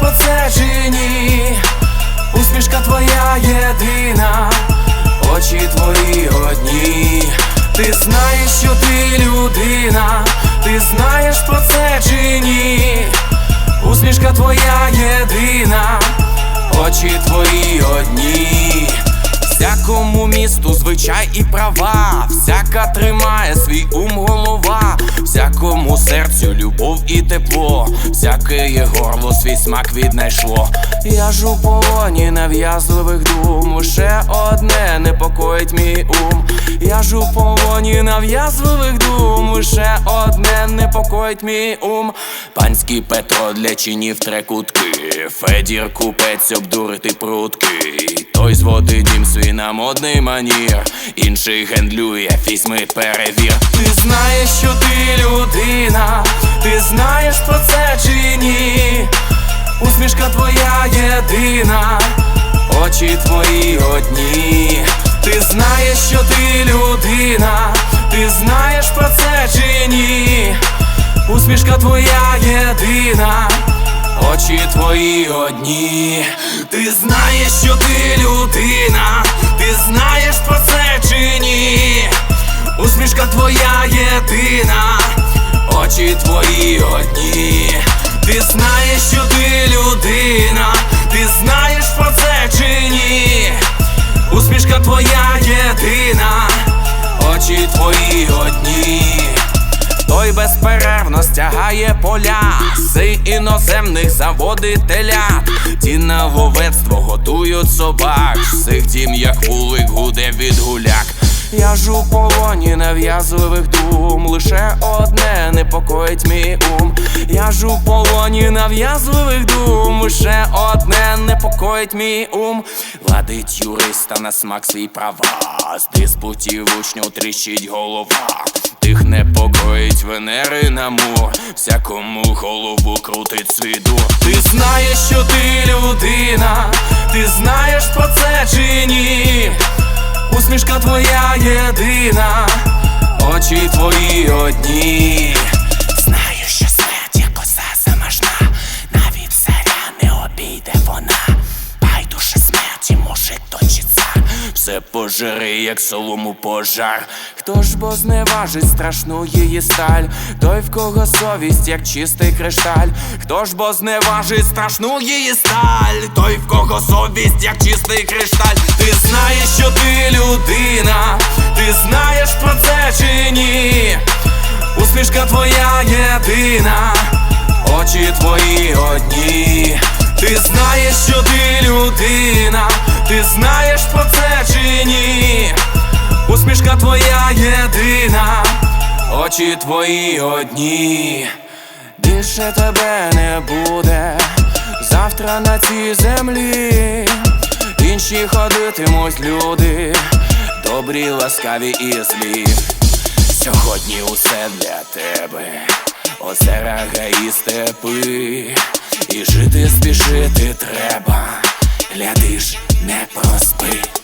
про це чи ні? Усмішка твоя єдина, очі твої одні. Ти знаєш, що ти людина, ти знаєш про це чи ні? Усмішка твоя єдина, очі твої одні. Всякому місту звичай і права, всяка тримає свій ум голова, всякому серцю любов і тепло, всяке є горло свій смак віднайшло. Я ж у полоні нав'язливих дум, лише одне непокоїть мій ум. Я ж у полоні нав'язливих дум, лише одне непокоїть мій ум. Панський Петро для чинів трекутки, Федір купець обдурити прутки. Той зводить дім свій на модний манір, інший гендлює фізьми перевір. Ти знаєш, що ти людина, ти знаєш про це чи ні? Усмішка твоя єдина, очі твої одні. Ти знаєш, що ти людина, ти знаєш про це чи ні? Усмішка твоя єдина, очі твої одні. Ти знаєш, що ти людина, Усмішка твоя єдина, очі твої одні. Ти знаєш, що ти людина, ти знаєш про це чи ні? Усмішка твоя єдина, очі твої одні. Той безперервно стягає поля, сей іноземних заводить телят. Ті на вовецтво готують собак, з цих дім як вулик гуде від гуляк. Я ж у полоні нав'язливих дум, лише одне непокоїть мій ум. Я ж у полоні нав'язливих дум, лише одне непокоїть мій ум. Ладить юриста на смак свій права, з диспутів учнів тріщить голова. Тих непокоїть Венери на мур, всякому голову крутить свіду. Ти знаєш, що ти людина, ти знаєш про це чи ні? Усмішка твоя єдина, очі твої одні. Все пожири, як солому пожар. Хто ж бо зневажить страшну її сталь, той в кого совість, як чистий кришталь. Хто ж бо зневажить страшну її сталь, той в кого совість, як чистий кришталь. Ти знаєш, що ти людина, ти знаєш про це чи ні? Усмішка твоя єдина, очі твої одні. Ти знаєш, що ти людина, ти знаєш про це чи ні? Усмішка твоя єдина, очі твої одні. Більше тебе не буде завтра на цій землі. Інші ходитимуть люди, добрі, ласкаві і злі. Сьогодні усе для тебе, озера, гаї, степи, і жити спішити треба, глядиш, не проспи.